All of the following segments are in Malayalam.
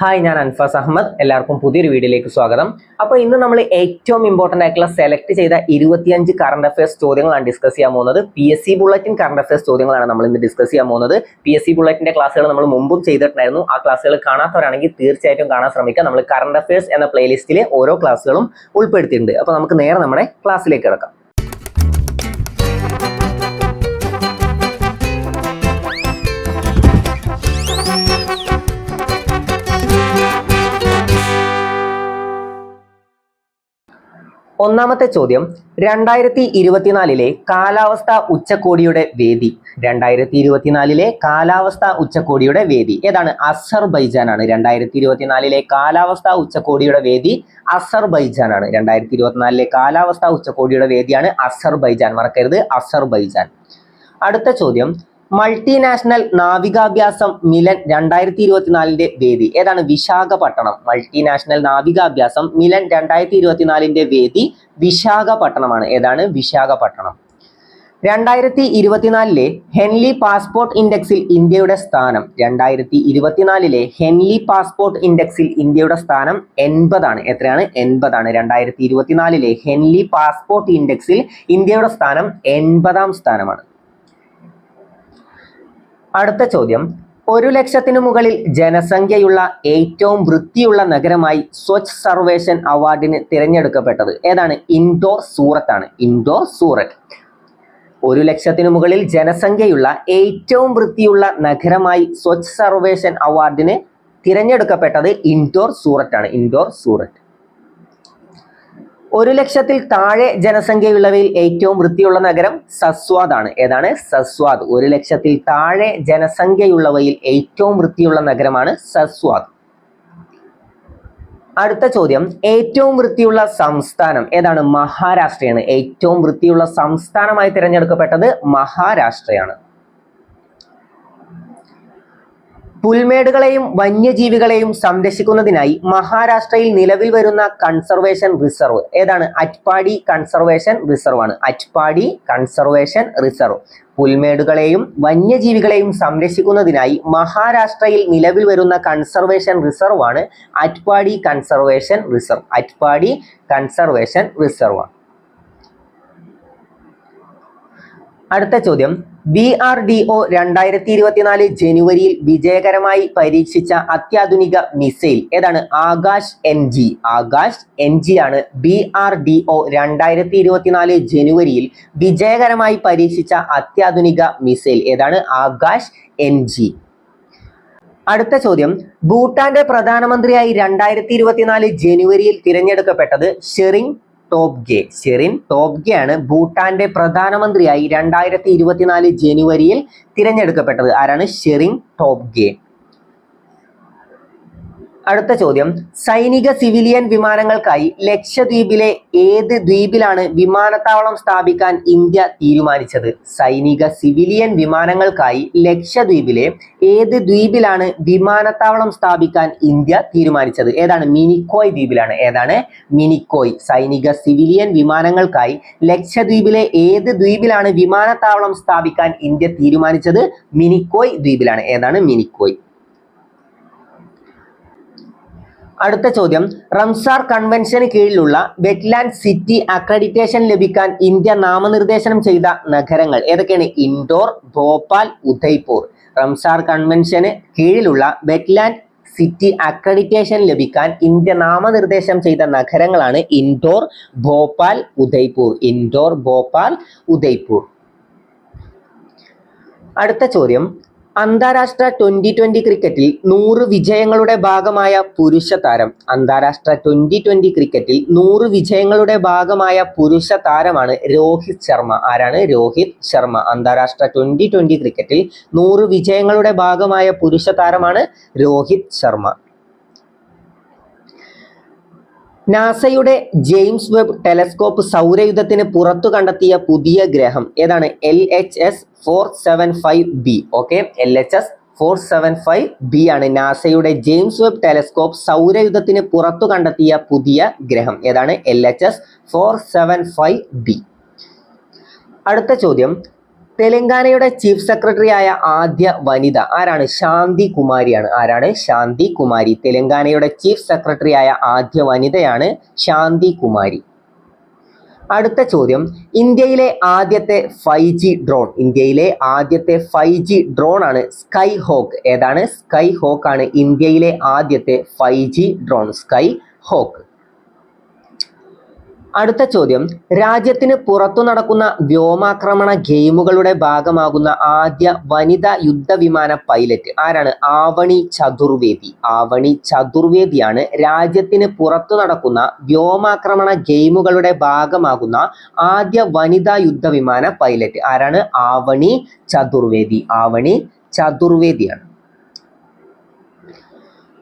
ഹായ് ഞാൻ അൻഫാസ് അഹമ്മദ്. എല്ലാവർക്കും പുതിയൊരു വീഡിയോയിലേക്ക് സ്വാഗതം. അപ്പോൾ ഇന്ന് നമ്മൾ ഏറ്റവും ഇമ്പോർട്ടന്റ് ആയിട്ടുള്ള സെലക്ട് ചെയ്ത ഇരുപത്തിയഞ്ച് കറണ്ട് അഫയേഴ്സ് ചോദ്യങ്ങളാണ് ഡിസ്കസ് ചെയ്യാൻ പോകുന്നത്. P S C bulletin current affairs ചോദ്യങ്ങളാണ് നമ്മൾ ഇന്ന് ഡിസ്കസ് ചെയ്യാൻ പോകുന്നത്. പി എസ് സി ബുള്ളറ്റിന്റെ ക്ലാസ്സുകൾ നമ്മൾ മുമ്പും ചെയ്തിട്ടുണ്ടായിരുന്നു. ആ ക്ലാസ്സുകൾ കാണാത്തവരാണെങ്കിൽ തീർച്ചയായിട്ടും കാണാൻ ശ്രമിക്കുക നമ്മൾ കറണ്ട് അഫയേഴ്സ് എന്ന പ്ലേലിസ്റ്റിലെ ഓരോ ക്ലാസ്സുകളും ഉൾപ്പെടുത്തിയിട്ടുണ്ട്. അപ്പോൾ നമുക്ക് നേരെ നമ്മുടെ ക്ലാസ്സിലേക്ക് കിടക്കാം. ഒന്നാമത്തെ ചോദ്യം രണ്ടായിരത്തി ഇരുപത്തിനാലിലെ കാലാവസ്ഥ ഉച്ചകോടിയുടെ വേദി. രണ്ടായിരത്തി ഇരുപത്തിനാലിലെ കാലാവസ്ഥ ഉച്ചകോടിയുടെ വേദി. ഏതാണ്? അസർബൈജാൻ ആണ് രണ്ടായിരത്തി ഇരുപത്തിനാലിലെ കാലാവസ്ഥ ഉച്ചകോടിയുടെ വേദി അസർബൈജാൻ ആണ് രണ്ടായിരത്തി ഇരുപത്തിനാലിലെ കാലാവസ്ഥ ഉച്ചകോടിയുടെ വേദിയാണ് അസർബൈജാൻ. മറക്കരുത് അസർബൈജാൻ. അടുത്ത ചോദ്യം മൾട്ടിനാഷണൽ നാവികാഭ്യാസം മിലൻ രണ്ടായിരത്തി ഇരുപത്തിനാലിന്റെ വേദി. ഏതാണ്? വിശാഖപട്ടണം. മൾട്ടിനാഷണൽ നാവികാഭ്യാസം മിലൻ രണ്ടായിരത്തി ഇരുപത്തിനാലിന്റെ വേദി വിശാഖപട്ടണമാണ്. ഏതാണ്? വിശാഖപട്ടണം. രണ്ടായിരത്തി ഇരുപത്തിനാലിലെ ഹെൻലി പാസ്പോർട്ട് ഇൻഡെക്സിൽ ഇന്ത്യയുടെ സ്ഥാനം. രണ്ടായിരത്തി ഇരുപത്തിനാലിലെ ഹെൻലി പാസ്പോർട്ട് ഇൻഡെക്സിൽ ഇന്ത്യയുടെ സ്ഥാനം എൺപതാണ്. എത്രയാണ്? എൺപതാണ്. രണ്ടായിരത്തി ഇരുപത്തിനാലിലെ ഹെൻലി പാസ്പോർട്ട് ഇൻഡെക്സിൽ ഇന്ത്യയുടെ സ്ഥാനം എൺപതാം സ്ഥാനമാണ്. അടുത്ത ചോദ്യം. ഒരു ലക്ഷത്തിനു മുകളിൽ ജനസംഖ്യയുള്ള ഏറ്റവും വൃത്തിയുള്ള നഗരമായി സ്വച്ഛ് സർവേഷൻ അവാർഡിന് തിരഞ്ഞെടുക്കപ്പെട്ടത് ഏതാണ്? ഇൻഡോർ സൂറത്ത് ആണ് ഇൻഡോർ സൂറത്ത്. ഒരു ലക്ഷത്തിനു മുകളിൽ ജനസംഖ്യയുള്ള ഏറ്റവും വൃത്തിയുള്ള നഗരമായി സ്വച്ഛ് സർവേഷൻ അവാർഡിന് തിരഞ്ഞെടുക്കപ്പെട്ടത് ഇൻഡോർ സൂറത്ത് ആണ് ഇൻഡോർ സൂറത്ത്. ഒരു ലക്ഷത്തിൽ താഴെ ജനസംഖ്യയുള്ളവയിൽ ഏറ്റവും വൃത്തിയുള്ള നഗരം സസ്വാദ് ആണ്. ഏതാണ്? സസ്വാദ്. ഒരു ലക്ഷത്തിൽ താഴെ ജനസംഖ്യയുള്ളവയിൽ ഏറ്റവും വൃത്തിയുള്ള നഗരമാണ് സസ്വാദ്. അടുത്ത ചോദ്യം. ഏറ്റവും വൃത്തിയുള്ള സംസ്ഥാനം ഏതാണ്? മഹാരാഷ്ട്രയാണ്. ഏറ്റവും വൃത്തിയുള്ള സംസ്ഥാനമായി തിരഞ്ഞെടുക്കപ്പെട്ടത് മഹാരാഷ്ട്രയാണ്. പുൽമേടുകളെയും വന്യജീവികളെയും സംരക്ഷിക്കുന്നതിനായി മഹാരാഷ്ട്രയിൽ നിലവിൽ വരുന്ന കൺസർവേഷൻ റിസർവ്. ഏതാണ്? അറ്റ്പാടി കൺസർവേഷൻ റിസർവ് ആണ്. അറ്റ്പാടി കൺസർവേഷൻ റിസർവ്. പുൽമേടുകളെയും വന്യജീവികളെയും സംരക്ഷിക്കുന്നതിനായി മഹാരാഷ്ട്രയിൽ നിലവിൽ വരുന്ന കൺസർവേഷൻ റിസർവ് ആണ് Attappadi conservation reserve. Attappadi conservation reserve ആണ്. അടുത്ത ചോദ്യം. ബി ആർ ഡി ഒ രണ്ടായിരത്തി ഇരുപത്തിനാല് ജനുവരിയിൽ വിജയകരമായി പരീക്ഷിച്ച അത്യാധുനിക മിസൈൽ ഏതാണ്? Akash N G. Akash N G ആണ് ബി ആർ ഡി ഒ രണ്ടായിരത്തി ഇരുപത്തിനാല് ജനുവരിയിൽ വിജയകരമായി പരീക്ഷിച്ച അത്യാധുനിക മിസൈൽ ഏതാണ്? Akash N G. അടുത്ത ചോദ്യം. ഭൂട്ടാന്റെ പ്രധാനമന്ത്രിയായി രണ്ടായിരത്തി ഇരുപത്തിനാല് ജനുവരിയിൽ തിരഞ്ഞെടുക്കപ്പെട്ടത് ഷെറിംഗ് ടോബ്ഗെ ഷെറിൻ ടോപ്ഗെ ആണ് ഭൂട്ടാന്റെ പ്രധാനമന്ത്രിയായി രണ്ടായിരത്തി ഇരുപത്തിനാല് ജനുവരിയിൽ തിരഞ്ഞെടുക്കപ്പെട്ടത്. ആരാണ്? ഷെറിൻ ടോബ്ഗെ അടുത്ത ചോദ്യം. സൈനിക സിവിലിയൻ വിമാനങ്ങൾക്കായി ലക്ഷദ്വീപിലെ ഏത് ദ്വീപിലാണ് വിമാനത്താവളം സ്ഥാപിക്കാൻ ഇന്ത്യ തീരുമാനിച്ചത്? സൈനിക സിവിലിയൻ വിമാനങ്ങൾക്കായി ലക്ഷദ്വീപിലെ ഏത് ദ്വീപിലാണ് വിമാനത്താവളം സ്ഥാപിക്കാൻ ഇന്ത്യ തീരുമാനിച്ചത്? ഏതാണ്? മിനിക്കോയ് ദ്വീപിലാണ്. ഏതാണ്? മിനിക്കോയ്. സൈനിക സിവിലിയൻ വിമാനങ്ങൾക്കായി ലക്ഷദ്വീപിലെ ഏത് ദ്വീപിലാണ് വിമാനത്താവളം സ്ഥാപിക്കാൻ ഇന്ത്യ തീരുമാനിച്ചത്? മിനിക്കോയ് ദ്വീപിലാണ്. ഏതാണ്? മിനിക്കോയ്. അടുത്ത ചോദ്യം. റംസാർ കൺവെൻഷന് കീഴിലുള്ള വെറ്റ്ലാൻഡ് സിറ്റി അക്രഡിറ്റേഷൻ ലഭിക്കാൻ ഇന്ത്യ നാമനിർദ്ദേശനം ചെയ്ത നഗരങ്ങൾ ഏതൊക്കെയാണ്? ഇൻഡോർ ഭോപ്പാൽ ഉദയ്പൂർ. റംസാർ കൺവെൻഷന് കീഴിലുള്ള വെറ്റ്ലാൻഡ് സിറ്റി അക്രഡിറ്റേഷൻ ലഭിക്കാൻ ഇന്ത്യ നാമനിർദ്ദേശം ചെയ്ത നഗരങ്ങളാണ് ഇൻഡോർ ഭോപ്പാൽ ഉദയ്പൂർ. ഇൻഡോർ ഭോപ്പാൽ ഉദയ്പൂർ. അടുത്ത ചോദ്യം. അന്താരാഷ്ട്ര ട്വന്റി ട്വന്റി ക്രിക്കറ്റിൽ നൂറ് വിജയങ്ങളുടെ ഭാഗമായ പുരുഷ താരം. അന്താരാഷ്ട്ര ട്വന്റി ട്വന്റി ക്രിക്കറ്റിൽ നൂറ് വിജയങ്ങളുടെ ഭാഗമായ പുരുഷ താരമാണ് രോഹിത് ശർമ്മ. ആരാണ് രോഹിത് ശർമ്മ? അന്താരാഷ്ട്ര ട്വന്റി ട്വന്റി ക്രിക്കറ്റിൽ നൂറ് വിജയങ്ങളുടെ ഭാഗമായ പുരുഷ താരമാണ് രോഹിത് ശർമ്മ. നാസയുടെ ജെയിംസ് വെബ് ടെലസ്കോപ്പ് സൗരയുധത്തിന് പുറത്തു കണ്ടെത്തിയ പുതിയ ഗ്രഹം ഏതാണ്? L H S four seven five B okay L H S four seven five B ആണ് നാസയുടെ ജെയിംസ് വെബ് ടെലസ്കോപ്പ് സൗരയുധത്തിന് പുറത്തു കണ്ടെത്തിയ പുതിയ ഗ്രഹം ഏതാണ്? L H S four seven five B അടുത്ത ചോദ്യം. തെലങ്കാനയുടെ ചീഫ് സെക്രട്ടറി ആയ ആദ്യ വനിത ആരാണ്? ശാന്തി കുമാരിയാണ്. ആരാണ്? ശാന്തി കുമാരി. തെലങ്കാനയുടെ ചീഫ് സെക്രട്ടറി ആയ ആദ്യ വനിതയാണ് ശാന്തി കുമാരി. അടുത്ത ചോദ്യം. ഇന്ത്യയിലെ ആദ്യത്തെ ഫൈവ് ജി ഡ്രോൺ. ഇന്ത്യയിലെ ആദ്യത്തെ ഫൈവ് ജി ഡ്രോൺ ആണ് സ്കൈ ഹോക്ക് ഏതാണ്? സ്കൈ ഹോക്ക് ആണ് ഇന്ത്യയിലെ ആദ്യത്തെ five G drone. Sky hawk അടുത്ത ചോദ്യം. രാജ്യത്തിന് പുറത്തു നടക്കുന്ന വ്യോമാക്രമണ ഗെയിമുകളുടെ ഭാഗമാകുന്ന ആദ്യ വനിതാ യുദ്ധവിമാന പൈലറ്റ് ആരാണ്? ആവണി ചതുർവേദി. ആവണി ചതുർവേദിയാണ് രാജ്യത്തിന് പുറത്തു നടക്കുന്ന വ്യോമാക്രമണ ഗെയിമുകളുടെ ഭാഗമാകുന്ന ആദ്യ വനിതാ യുദ്ധവിമാന പൈലറ്റ് ആരാണ്? ആവണി ചതുർവേദി. ആവണി ചതുർവേദിയാണ്.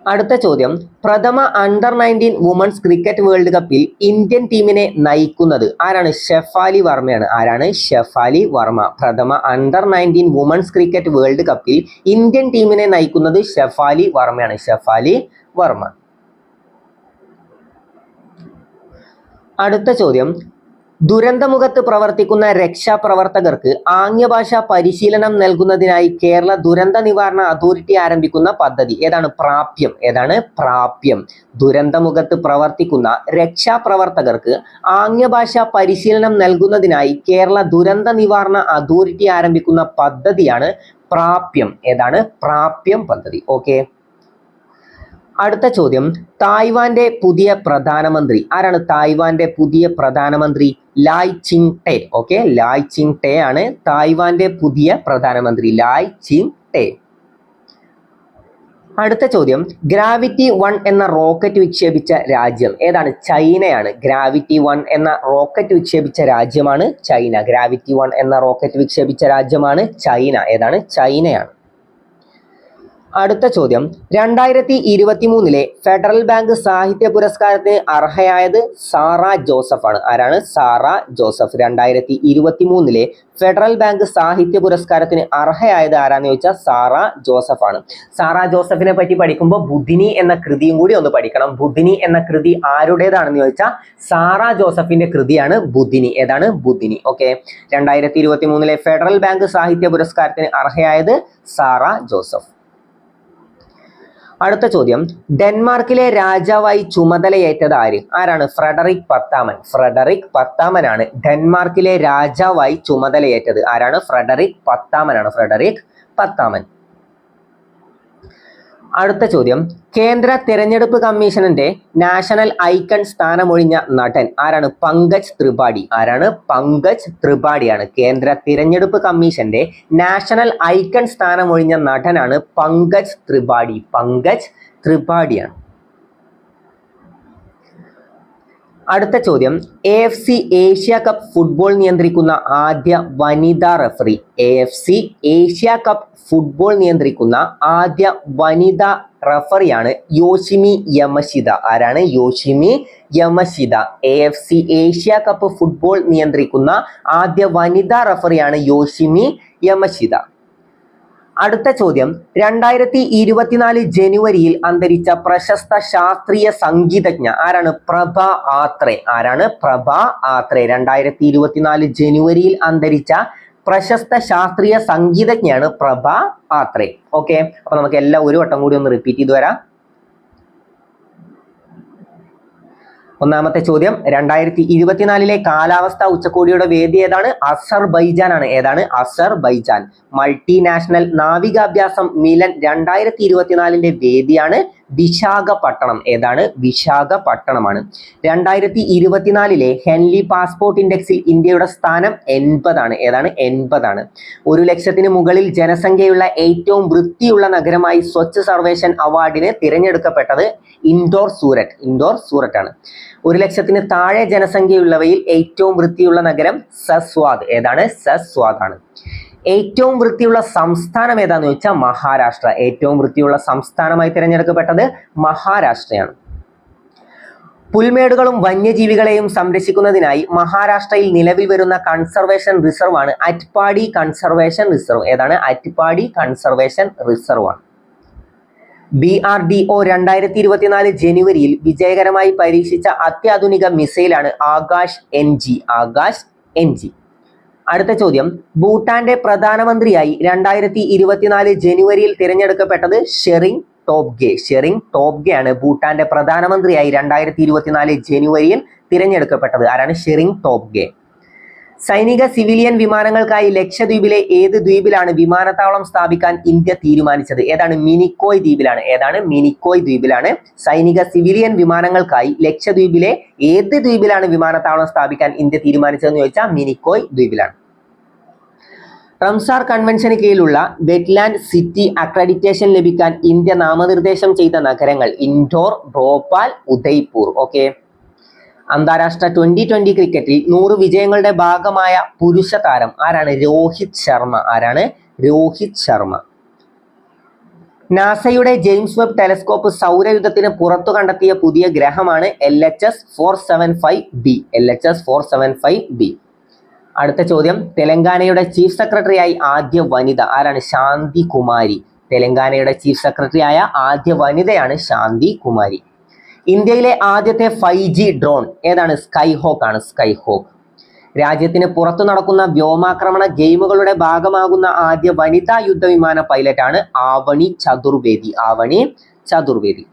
അടുത്ത ചോദ്യം. പ്രഥമ under nineteen women's cricket world കപ്പിൽ ഇന്ത്യൻ ടീമിനെ നയിക്കുന്നത് ആരാണ്? ഷെഫാലി വർമ്മയാണ്. ആരാണ്? ഷെഫാലി വർമ്മ. പ്രഥമ under nineteen women's cricket world കപ്പിൽ ഇന്ത്യൻ ടീമിനെ നയിക്കുന്നത് ഷെഫാലി വർമ്മയാണ്. ഷെഫാലി വർമ്മ. അടുത്ത ചോദ്യം. ദുരന്തമുഖത്ത് പ്രവർത്തിക്കുന്ന രക്ഷാപ്രവർത്തകർക്ക് ആംഗ്യഭാഷ പരിശീലനം നൽകുന്നതിനായി കേരള ദുരന്ത നിവാരണ അതോറിറ്റി ആരംഭിക്കുന്ന പദ്ധതി. ഏതാണ്? പ്രാപ്യം. ഏതാണ്? പ്രാപ്യം. ദുരന്തമുഖത്ത് പ്രവർത്തിക്കുന്ന രക്ഷാപ്രവർത്തകർക്ക് ആംഗ്യഭാഷ പരിശീലനം നൽകുന്നതിനായി കേരള ദുരന്ത നിവാരണ അതോറിറ്റി ആരംഭിക്കുന്ന പദ്ധതിയാണ് പ്രാപ്യം. ഏതാണ്? പ്രാപ്യം പദ്ധതി. ഓക്കെ. അടുത്ത ചോദ്യം. തായ്വാന്റെ പുതിയ പ്രധാനമന്ത്രി. ആരാണ് തായ്വാന്റെ പുതിയ പ്രധാനമന്ത്രി? ലായ് ചിങ് ടെ ഓക്കെ ലായ് ചിങ് ടേ ആണ് തായ്വാന്റെ പുതിയ പ്രധാനമന്ത്രി. ലായ് ചിങ് ടേ അടുത്ത ചോദ്യം. ഗ്രാവിറ്റി വൺ എന്ന റോക്കറ്റ് വിക്ഷേപിച്ച രാജ്യം ഏതാണ്? ചൈനയാണ്. ഗ്രാവിറ്റി വൺ എന്ന റോക്കറ്റ് വിക്ഷേപിച്ച രാജ്യമാണ് ചൈന. ഗ്രാവിറ്റി വൺ എന്ന റോക്കറ്റ് വിക്ഷേപിച്ച രാജ്യമാണ് ചൈന. ഏതാണ്? ചൈനയാണ്. അടുത്ത ചോദ്യം. രണ്ടായിരത്തി ഇരുപത്തി മൂന്നിലെ ഫെഡറൽ ബാങ്ക് സാഹിത്യ പുരസ്കാരത്തിന് അർഹയായത് സാറ ജോസഫ് ആണ്. ആരാണ്? സാറ ജോസഫ്. രണ്ടായിരത്തി ഇരുപത്തി മൂന്നിലെ ഫെഡറൽ ബാങ്ക് സാഹിത്യ പുരസ്കാരത്തിന് അർഹയായത് ആരാന്ന് ചോദിച്ചാൽ സാറ ജോസഫ് ആണ്. സാറ ജോസഫിനെ പറ്റി പഠിക്കുമ്പോൾ ബുദ്ധിനി എന്ന കൃതിയും കൂടി ഒന്ന് പഠിക്കണം. ബുദ്ധിനി എന്ന കൃതി ആരുടേതാണെന്ന് ചോദിച്ചാൽ സാറ ജോസഫിന്റെ കൃതിയാണ് ബുദ്ധിനി ഏതാണ്? ബുദ്ധിനി ഓക്കെ. രണ്ടായിരത്തി ഇരുപത്തി മൂന്നിലെ ഫെഡറൽ ബാങ്ക് സാഹിത്യ പുരസ്കാരത്തിന് അർഹയായത് സാറ ജോസഫ്. അടുത്ത ചോദ്യം. ഡെൻമാർക്കിലെ രാജാവായി ചുമതലയേറ്റത് ആര് ആരാണ്? ഫ്രെഡറിക് പത്താമൻ. ഫ്രെഡറിക് പത്താമനാണ് ഡെൻമാർക്കിലെ രാജാവായി ചുമതലയേറ്റത്. ആരാണ്? ഫ്രെഡറിക് പത്താമനാണ്. ഫ്രെഡറിക് പത്താമൻ. അടുത്ത ചോദ്യം. കേന്ദ്ര തിരഞ്ഞെടുപ്പ് കമ്മീഷന്റെ നാഷണൽ ഐക്കൺ സ്ഥാനമൊഴിഞ്ഞ നടൻ ആരാണ്? പങ്കജ് ത്രിപാഠി. ആരാണ്? പങ്കജ് ത്രിപാഠിയാണ്. കേന്ദ്ര തിരഞ്ഞെടുപ്പ് കമ്മീഷന്റെ നാഷണൽ ഐക്കൺ സ്ഥാനമൊഴിഞ്ഞ നടനാണ് പങ്കജ് ത്രിപാഠി. പങ്കജ് ത്രിപാഠിയാണ്. അടുത്ത ചോദ്യം. A F C Asia cup football നിയന്ത്രിക്കുന്ന ആദ്യ വനിതാ referee A F C Asia cup football നിയന്ത്രിക്കുന്ന ആദ്യ വനിതാ റഫറിയാണ് യോഷിമി യമഷിത ആരാണ്? Yoshimi Yamashita A F C Asia cup football നിയന്ത്രിക്കുന്ന ആദ്യ വനിതാ റഫറിയാണ് യോഷിമി യമഷിത അടുത്ത ചോദ്യം. രണ്ടായിരത്തി ഇരുപത്തിനാല് ജനുവരിയിൽ അന്തരിച്ച പ്രശസ്ത ശാസ്ത്രീയ സംഗീതജ്ഞ ആരാണ്? പ്രഭ ആത്രേ. ആരാണ്? പ്രഭ ആത്രേ. രണ്ടായിരത്തി ഇരുപത്തിനാല് ജനുവരിയിൽ അന്തരിച്ച പ്രശസ്ത ശാസ്ത്രീയ സംഗീതജ്ഞയാണ് പ്രഭ ആത്രേ. ഓക്കെ അപ്പൊ നമുക്ക് എല്ലാം ഒരു വട്ടം കൂടി ഒന്ന് റിപ്പീറ്റ് ചെയ്ത് വരാം. ഒന്നാമത്തെ ചോദ്യം രണ്ടായിരത്തി ഇരുപത്തിനാലിലെ കാലാവസ്ഥ ഉച്ചകോടിയുടെ വേദി ഏതാണ്? അസർബൈജാൻ ആണ് ഏതാണ്? അസർബൈജാൻ. മൾട്ടിനാഷണൽ നാവികാഭ്യാസം മിലൻ രണ്ടായിരത്തി ഇരുപത്തിനാലിന്റെ വേദിയാണ്. വിശാഖപട്ടണം. ഏതാണ്? വിശാഖപട്ടണമാണ്. രണ്ടായിരത്തി ഇരുപത്തിനാലിലെ ഹെൻലി പാസ്പോർട്ട് ഇൻഡെക്സിൽ ഇന്ത്യയുടെ സ്ഥാനം എൺപതാണ്. ഏതാണ്? എൺപതാണ്. ഒരു ലക്ഷത്തിന് മുകളിൽ ജനസംഖ്യയുള്ള ഏറ്റവും വൃത്തിയുള്ള നഗരമായി സ്വച്ഛ് സർവേഷൻ അവാർഡിന് തിരഞ്ഞെടുക്കപ്പെട്ടത് ഇൻഡോർ സൂരറ്റ് ഇൻഡോർ സൂററ്റ് ആണ് ഒരു ലക്ഷത്തിന് താഴെ ജനസംഖ്യയുള്ളവയിൽ ഏറ്റവും വൃത്തിയുള്ള നഗരം സസ്വാദ്. ഏതാണ്? സസ്വാദ് ആണ് ഏറ്റവും വൃത്തിയുള്ള സംസ്ഥാനം ഏതാന്ന് ചോദിച്ചാൽ മഹാരാഷ്ട്ര. ഏറ്റവും വൃത്തിയുള്ള സംസ്ഥാനമായി തിരഞ്ഞെടുക്കപ്പെട്ടത് മഹാരാഷ്ട്രയാണ്. പുൽമേടുകളും വന്യജീവികളെയും സംരക്ഷിക്കുന്നതിനായി മഹാരാഷ്ട്രയിൽ നിലവിൽ വരുന്ന കൺസർവേഷൻ റിസർവ് ആണ് അറ്റ്പാടി കൺസർവേഷൻ റിസർവ് ഏതാണ്? അറ്റ്പാടി കൺസർവേഷൻ റിസർവ് ആണ്. ബി ആർ ഡി ഒ രണ്ടായിരത്തി ഇരുപത്തിനാല് ജനുവരിയിൽ വിജയകരമായി പരീക്ഷിച്ച അത്യാധുനിക മിസൈലാണ് Akash N G. Akash N G. അടുത്ത ചോദ്യം. ഭൂട്ടാന്റെ പ്രധാനമന്ത്രിയായി രണ്ടായിരത്തി ഇരുപത്തിനാല് ജനുവരിയിൽ തിരഞ്ഞെടുക്കപ്പെട്ടത് ഷെറിംഗ് ടോപ്ഗെ. ഷെറിംഗ് ടോപ്ഗെ ആണ് ഭൂട്ടാന്റെ പ്രധാനമന്ത്രിയായി രണ്ടായിരത്തി ഇരുപത്തിനാല് ജനുവരിയിൽ തിരഞ്ഞെടുക്കപ്പെട്ടത്. ആരാണ്? ഷെറിംഗ് ടോബ്ഗെ സൈനിക സിവിലിയൻ വിമാനങ്ങൾക്കായി ലക്ഷദ്വീപിലെ ഏത് ദ്വീപിലാണ് വിമാനത്താവളം സ്ഥാപിക്കാൻ ഇന്ത്യ തീരുമാനിച്ചത്? ഏതാണ് മിനിക്കോയ് ദ്വീപിലാണ്. ഏതാണ് മിനിക്കോയ് ദ്വീപിലാണ് സൈനിക സിവിലിയൻ വിമാനങ്ങൾക്കായി ലക്ഷദ്വീപിലെ ഏത് ദ്വീപിലാണ് വിമാനത്താവളം സ്ഥാപിക്കാൻ ഇന്ത്യ തീരുമാനിച്ചതെന്ന് ചോദിച്ചാൽ മിനിക്കോയ് ദ്വീപിലാണ്. റംസാർ കൺവെൻഷന് കീഴിലുള്ള വെറ്റ്ലാൻഡ് സിറ്റി അക്രഡിറ്റേഷൻ ലഭിക്കാൻ ഇന്ത്യ നാമനിർദ്ദേശം ചെയ്ത നഗരങ്ങൾ ഇൻഡോർ ഭോപ്പാൽ ഉദയ്പൂർ. ഓക്കെ. അന്താരാഷ്ട്ര ട്വന്റി ട്വന്റി ക്രിക്കറ്റിൽ നൂറ് വിജയങ്ങളുടെ ഭാഗമായ പുരുഷ താരം ആരാണ്? രോഹിത് ശർമ്മ. ആരാണ്? രോഹിത് ശർമ്മ. നാസയുടെ ജെയിംസ് വെബ് ടെലസ്കോപ്പ് സൗരയുധത്തിന് പുറത്തു കണ്ടെത്തിയ പുതിയ ഗ്രഹമാണ് L H S four seven five B L H S four seven five B അടുത്ത ചോദ്യം. തെലങ്കാനയുടെ ചീഫ് സെക്രട്ടറിയായി ആദ്യ വനിത ആരാണ്? ശാന്തി കുമാരി. തെലങ്കാനയുടെ ചീഫ് സെക്രട്ടറിയായ ആദ്യ വനിതയാണ് ശാന്തി കുമാരി. ഇന്ത്യയിലെ ആദ്യത്തെ ഫൈവ് ജി ഡ്രോൺ ഏതാണ്? സ്കൈ ഹോക്ക് ആണ് സ്കൈ ഹോക്ക് രാജ്യത്തിന് പുറത്തു നടക്കുന്ന വ്യോമാക്രമണ ഗെയിമുകളുടെ ഭാഗമാകുന്ന ആദ്യ വനിതാ യുദ്ധവിമാന പൈലറ്റാണ് ആവണി ചതുർവേദി. ആവണി ചതുർവേദി.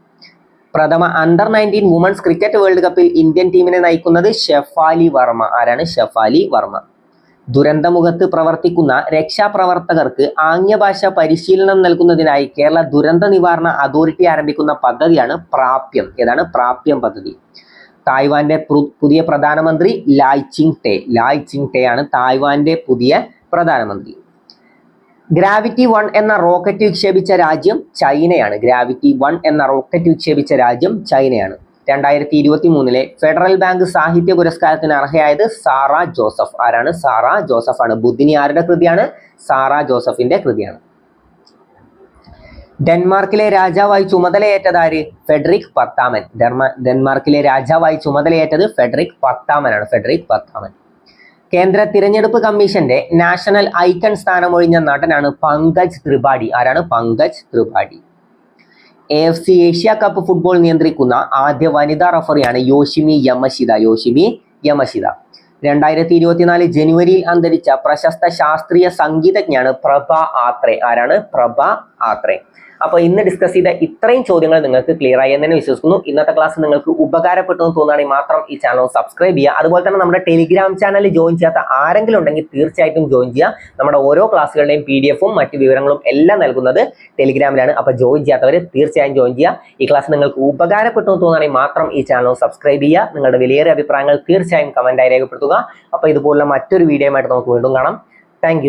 പ്രഥമ under nineteen women's cricket world കപ്പിൽ ഇന്ത്യൻ ടീമിനെ നയിക്കുന്നത് ഷെഫാലി വർമ്മ. ആരാണ്? ഷെഫാലി വർമ്മ. ദുരന്തമുഖത്ത് പ്രവർത്തിക്കുന്ന രക്ഷാപ്രവർത്തകർക്ക് ആംഗ്യഭാഷ പരിശീലനം നൽകുന്നതിനായി കേരള ദുരന്ത നിവാരണ അതോറിറ്റി ആരംഭിക്കുന്ന പദ്ധതിയാണ് പ്രാപ്യം. ഏതാണ്? പ്രാപ്യം പദ്ധതി. തായ്വാന്റെ പുതിയ പ്രധാനമന്ത്രി ലായ് ചിങ് ടേ ലായ് ചിങ് ടേ ആണ് തായ്വാന്റെ പുതിയ പ്രധാനമന്ത്രി. ഗ്രാവിറ്റി വൺ എന്ന റോക്കറ്റ് വിക്ഷേപിച്ച രാജ്യം ചൈനയാണ്. ഗ്രാവിറ്റി വൺ എന്ന റോക്കറ്റ് വിക്ഷേപിച്ച രാജ്യം ചൈനയാണ്. രണ്ടായിരത്തി ഇരുപത്തി മൂന്നിലെ ഫെഡറൽ ബാങ്ക് സാഹിത്യ പുരസ്കാരത്തിന് അർഹയായത് സാറ ജോസഫ്. ആരാണ്? സാറ ജോസഫ് ആണ് ബുദ്ധിനി ആരുടെ കൃതിയാണ്? സാറ ജോസഫിന്റെ കൃതിയാണ്. ഡെൻമാർക്കിലെ രാജാവായി ചുമതലയേറ്റത് ആര് ഫെഡറിക് പത്താമൻ. ഡെൻമാർക്കിലെ രാജാവായി ചുമതലയേറ്റത് ഫെഡറിക് പത്താമനാണ്. ഫെഡറിക് പത്താമൻ. കേന്ദ്ര തിരഞ്ഞെടുപ്പ് കമ്മീഷന്റെ നാഷണൽ ഐക്കൺ സ്ഥാനമൊഴിഞ്ഞ നടനാണ് പങ്കജ് ത്രിപാഠി. ആരാണ്? Pankaj Tripathi. F C Asia cup football നിയന്ത്രിക്കുന്ന ആദ്യ വനിതാ റഫറിയാണ് യോഷിമി യമഷിത. യോഷിമി യമഷിത. രണ്ടായിരത്തി ഇരുപത്തിനാല് ജനുവരിയിൽ അന്തരിച്ച പ്രശസ്ത ശാസ്ത്രീയ സംഗീതജ്ഞയാണ് പ്രഭ ആത്രേ. ആരാണ്? പ്രഭ ആത്രേ. അപ്പോൾ ഇന്ന് ഡിസ്കസ് ചെയ്ത ഇത്രയും ചോദ്യങ്ങൾ നിങ്ങൾക്ക് ക്ലിയർ ആയി എന്ന് തന്നെ വിശ്വസിക്കുന്നു. ഇന്നത്തെ ക്ലാസ് നിങ്ങൾക്ക് ഉപകാരപ്പെട്ടു എന്ന് തോന്നുകയാണെങ്കിൽ മാത്രം ഈ ചാനൽ സബ്സ്ക്രൈബ് ചെയ്യുക. അതുപോലെ തന്നെ നമ്മുടെ ടെലിഗ്രാം ചാനൽ ജോയിൻ ചെയ്യാത്ത ആരെങ്കിലും ഉണ്ടെങ്കിൽ തീർച്ചയായിട്ടും ജോയിൻ ചെയ്യുക. നമ്മുടെ ഓരോ ക്ലാസ്സുകളുടെയും പി ഡി എഫും മറ്റു വിവരങ്ങളും എല്ലാം നൽകുന്നത് ടെലിഗ്രാമിലാണ് അപ്പോൾ ജോയിൻ ചെയ്യാത്തവർ തീർച്ചയായും ജോയിൻ ചെയ്യുക. ഈ ക്ലാസ് നിങ്ങൾക്ക് ഉപകാരപ്പെട്ടു എന്ന് തോന്നുകയാണെങ്കിൽ മാത്രം ഈ ചാനൽ സബ്സ്ക്രൈബ് ചെയ്യുക. നിങ്ങളുടെ വിലയേറിയ അഭിപ്രായങ്ങൾ തീർച്ചയായും കമന്റായി രേഖപ്പെടുത്തുക. അപ്പോൾ ഇതുപോലുള്ള മറ്റൊരു വീഡിയോ ആയിട്ട് നമുക്ക് വീണ്ടും കാണാം. താങ്ക്